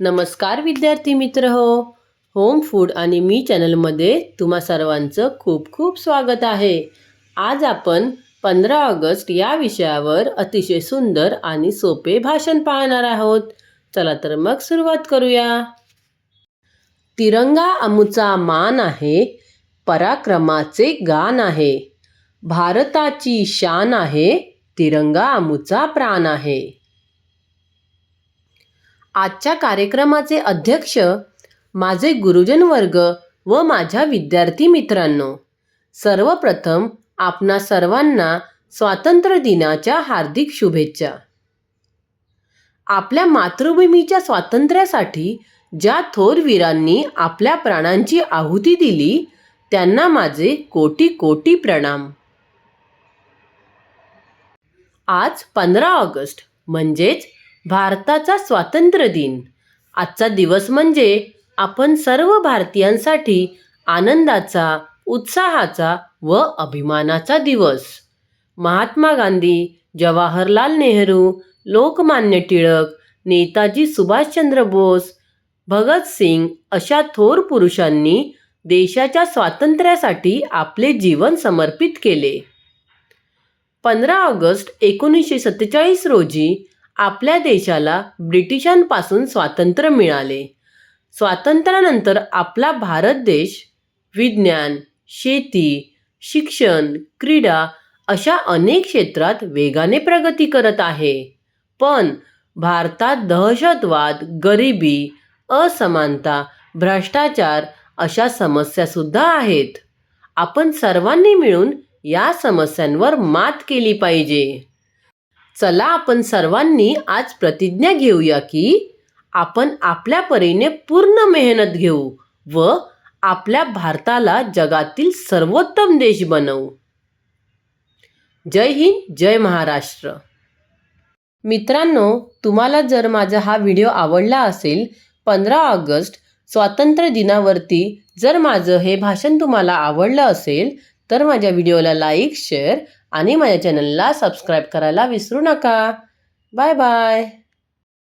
नमस्कार विद्यार्थी मित्र हो. होम फूड आणि मी चॅनलमध्ये तुम्हा सर्वांचं खूप खूप स्वागत आहे. आज आपण पंधरा ऑगस्ट या विषयावर अतिशय सुंदर आणि सोपे भाषण पाहणार आहोत. चला तर मग सुरुवात करूया. तिरंगा अमुचा मान आहे पराक्रमाचे गान आहे. भारताची शान आहे तिरंगा अमुचा प्राण आहे. आजच्या कार्यक्रमाचे अध्यक्ष माझे गुरुजन वर्ग व माझ्या विद्यार्थी मित्रांनो सर्वप्रथम आपणा सर्वांना स्वातंत्र्य दिनाच्या हार्दिक शुभेच्छा. आपल्या मातृभूमीच्या स्वातंत्र्यासाठी ज्या थोर वीरांनी आपल्या प्राणांची आहुती दिली त्यांना माझे कोटी कोटी प्रणाम. आज पंधरा ऑगस्ट म्हणजेच भारताचा स्वातंत्र्य दिन. आजचा दिवस म्हणजे आपण सर्व भारतीयांसाठी आनंदाचा उत्साहाचा व अभिमानाचा दिवस. महात्मा गांधी जवाहरलाल नेहरू लोकमान्य टिळक नेताजी सुभाषचंद्र बोस भगतसिंग अशा थोर पुरुषांनी देशाच्या स्वातंत्र्यासाठी आपले जीवन समर्पित केले. पंधरा ऑगस्ट एकोणीसशे सत्तेचाळीस रोजी आपल्या देशाला ब्रिटिशांपासून स्वातंत्र्य मिळाले. स्वातंत्र्यानंतर आपला भारत देश विज्ञान शेती शिक्षण क्रीडा अशा अनेक क्षेत्रात वेगाने प्रगती करत आहे. पण भारतात दहशतवाद गरिबी असमानता भ्रष्टाचार अशा समस्यासुद्धा आहेत. आपण सर्वांनी मिळून या समस्यांवर मात केली पाहिजे. चला आपण सर्वांनी आज प्रतिज्ञा घेऊया की आपण आपल्या परीने पूर्ण मेहनत घेऊ व आपल्या भारताला जगातील सर्वोत्तम देश बनवू. जय हिंद जय महाराष्ट्र. मित्रांनो तुम्हाला जर माझा हा व्हिडिओ आवडला असेल पंधरा ऑगस्ट स्वातंत्र्य दिनावरती जर माझं हे भाषण तुम्हाला आवडलं असेल तर माझ्या व्हिडिओला लाईक शेअर आणि माझ्या चॅनलला सबस्क्राईब करायला विसरू नका. Bye bye.